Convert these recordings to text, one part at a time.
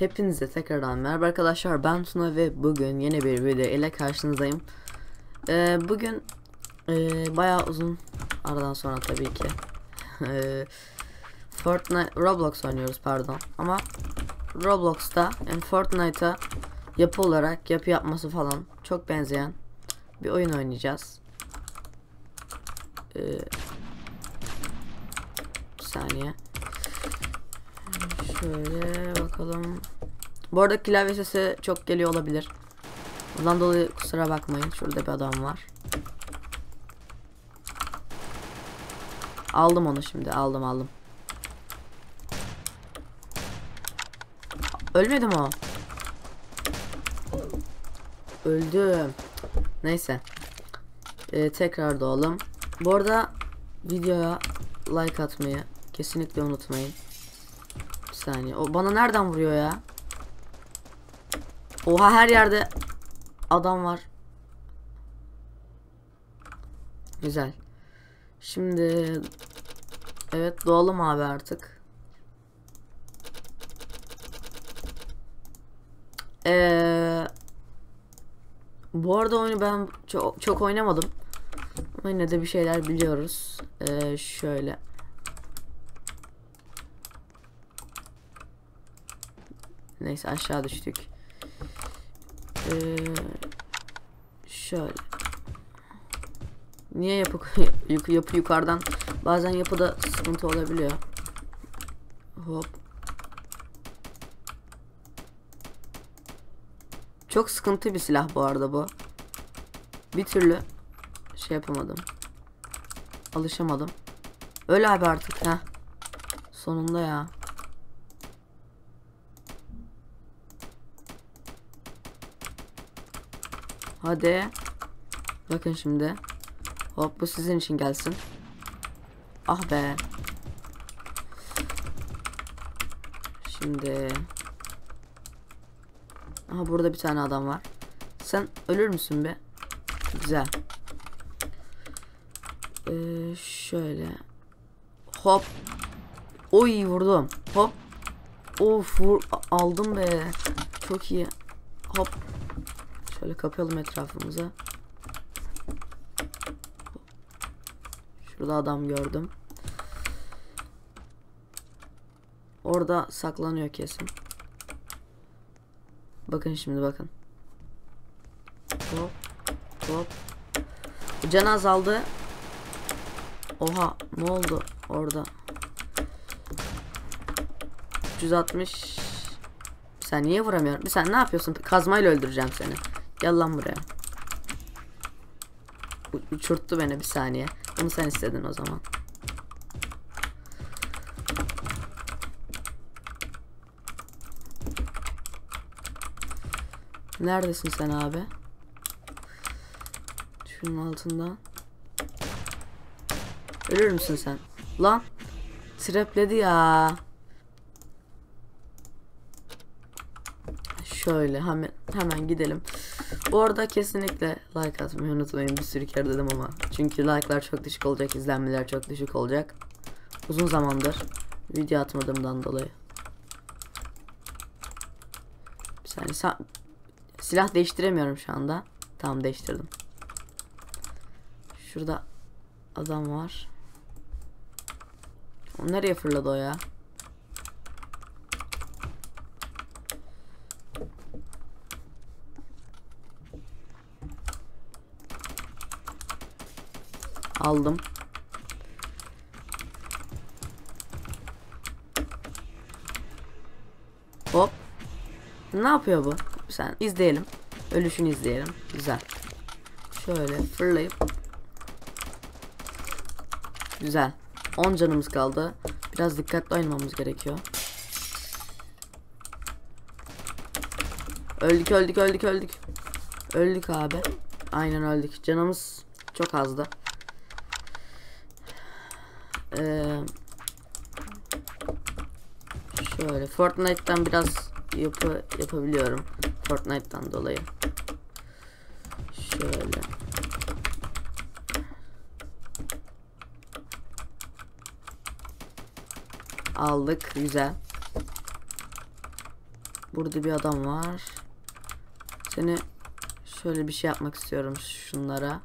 Hepinize tekrardan merhaba arkadaşlar ben Tuna ve bugün yeni bir video ile karşınızdayım. Ee, bugün e, bayağı uzun aradan sonra tabii ki Ee, Fortnite Roblox oynuyoruz pardon ama Roblox'ta yani Fortnite'a yapı olarak yapı yapması falan çok benzeyen bir oyun oynayacağız. Ee, bir saniye. Şöyle bakalım. Bu arada klavye sesi çok geliyor olabilir. Bundan dolayı kusura bakmayın. Şurada bir adam var. Aldım onu şimdi. Aldım aldım. Ölmedi mi o? Öldüm. Neyse. Ee, tekrar doğalım. Bu arada videoya like atmayı kesinlikle unutmayın. Bir saniye. O bana nereden vuruyor ya? Oha her yerde adam var. Güzel. Şimdi evet doğalım abi artık. Ee, bu arada oyunu ben çok, çok oynamadım. Ama yine de bir şeyler biliyoruz. Ee, şöyle. Neyse aşağı düştük. Ee, şöyle. Niye yapı yapı, yapı yukarıdan bazen yapıda sıkıntı olabiliyor. Hop. Çok sıkıntı bir silah bu arada bu. Bir türlü şey yapamadım. Alışamadım. Öl abi artık ha. Sonunda ya. Hadi. Bakın şimdi. Hop bu sizin için gelsin. Ah be. Şimdi. Aha burada bir tane adam var. Sen ölür müsün be? Güzel. Ee, şöyle. Hop. Oy vurdum. Hop. Of vur aldım be. Çok iyi. Hop. Şöyle kapayalım etrafımıza. Şurada adam gördüm. Orada saklanıyor kesin. Bakın şimdi bakın. Hop. Hop. Can azaldı. Oha ne oldu orada? 360 Sen niye vuramıyorum? Sen ne yapıyorsun? Kazmayla öldüreceğim seni. Gel lan buraya. U uçurttu beni bir saniye. Onu sen istedin o zaman. Neredesin sen abi? Şunun altında. Ölür müsün sen? Lan. Trapledi ya. Şöyle hemen hemen gidelim. Bu arada kesinlikle like atmayı unutmayın. Bir sürü kere dedim ama. Çünkü like'lar çok düşük olacak, izlenmeler çok düşük olacak. Uzun zamandır video atmadığımdan dolayı. Bir saniye sa silah değiştiremiyorum şu anda. Tamam değiştirdim. Şurada adam var. O nereye fırladı o ya? Aldım. Hop. Ne yapıyor bu? Sen izleyelim. Ölüşünü izleyelim. Güzel. Şöyle fırlayıp. Güzel. 10 canımız kaldı. Biraz dikkatli oynamamız gerekiyor. Öldük öldük öldük öldük. Öldük abi. Aynen öldük. Canımız çok azdı. Ee, şöyle Fortnite'tan biraz yapı yapabiliyorum. Fortnite'tan dolayı. Şöyle. Aldık. Güzel. Burada bir adam var. Seni şöyle bir şey yapmak istiyorum şunlara.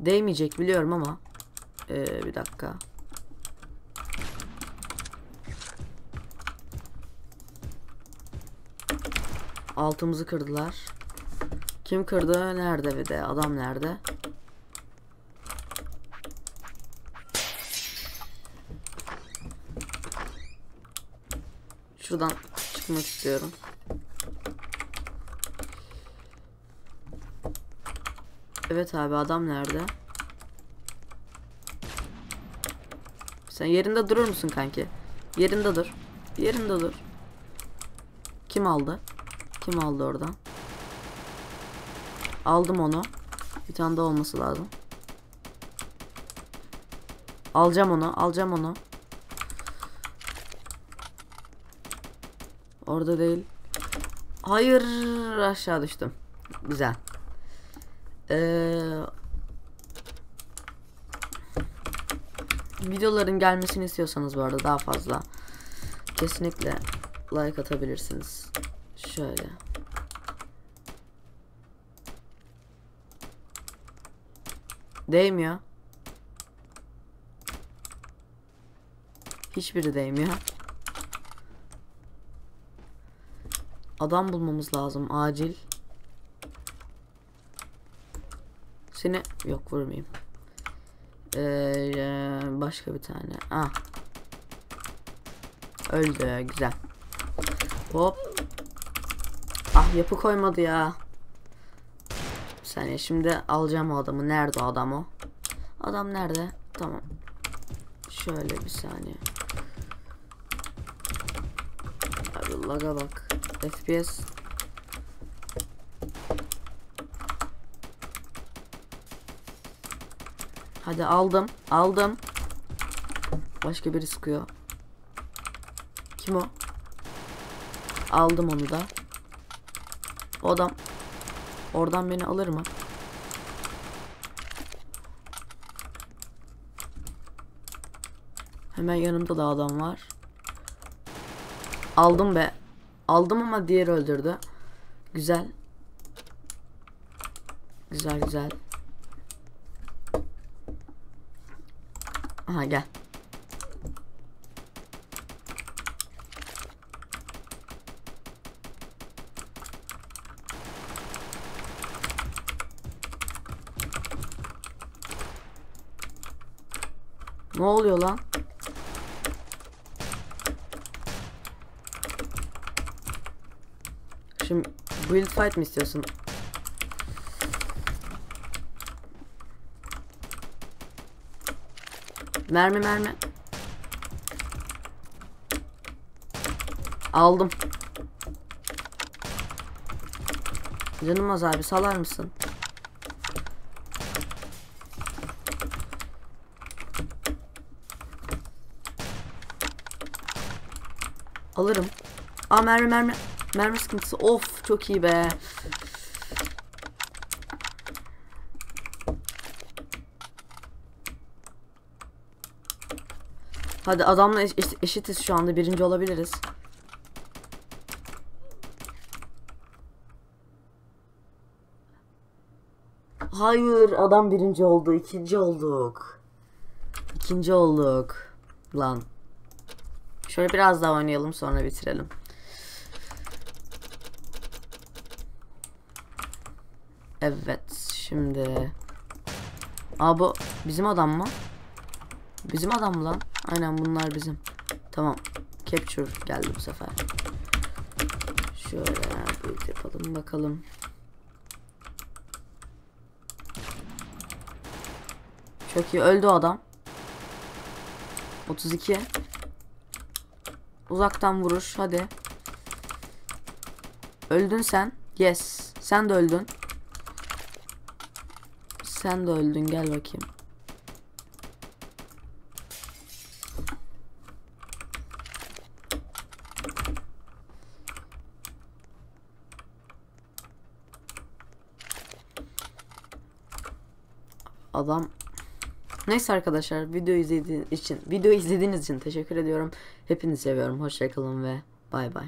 Değmeyecek biliyorum ama. Ee, bir dakika. Altımızı kırdılar. Kim kırdı? Nerede bir de? Adam nerede? Şuradan çıkmak istiyorum. Evet abi adam nerede? Sen yerinde durur musun kanki? Yerinde dur. Yerinde dur. Kim aldı? Kim aldı oradan? Aldım onu. Bir tane daha olması lazım. Alacağım onu. Alacağım onu. Orada değil. Hayır aşağı düştüm. Güzel. Ee, videoların gelmesini istiyorsanız bu arada daha fazla kesinlikle like atabilirsiniz. Şöyle. Değmiyor. Hiçbiri değmiyor. Adam bulmamız lazım acil. Seni yok vurmayayım. Ee, başka bir tane. Ah. Öldü güzel. Hop. Ah yapı koymadı ya. Bir saniye şimdi alacağım o adamı. Nerede adam o? Adam nerede? Tamam. Şöyle bir saniye. Abi laga bak. FPS Hadi aldım. Aldım. Başka biri sıkıyor. Kim o? Aldım onu da. O adam oradan beni alır mı? Hemen yanımda da adam var. Aldım be. Aldım ama diğer öldürdü. Güzel. Güzel güzel. Aha gel. Ne oluyor lan? Şimdi build fight mi istiyorsun? Mermi mermi. Aldım. Canım az abi salar mısın? Alırım. Aa mermi mermi. Mermi sıkıntısı. Of çok iyi be. Hadi adamla eş- eş- eşitiz şu anda birinci olabiliriz. Hayır adam birinci oldu ikinci olduk. İkinci olduk. Lan. Şöyle biraz daha oynayalım sonra bitirelim. Evet şimdi. Aa bu bizim adam mı? Bizim adam mı lan? Aynen bunlar bizim. Tamam. Capture geldi bu sefer. Şöyle bir yapalım bakalım. Çok iyi öldü adam. 32. Uzaktan vuruş hadi. Öldün sen. Yes. Sen de öldün. Sen de öldün gel bakayım. Adam Neyse arkadaşlar video izlediğiniz için video izlediğiniz için teşekkür ediyorum. Hepinizi seviyorum. Hoşçakalın ve bay bay.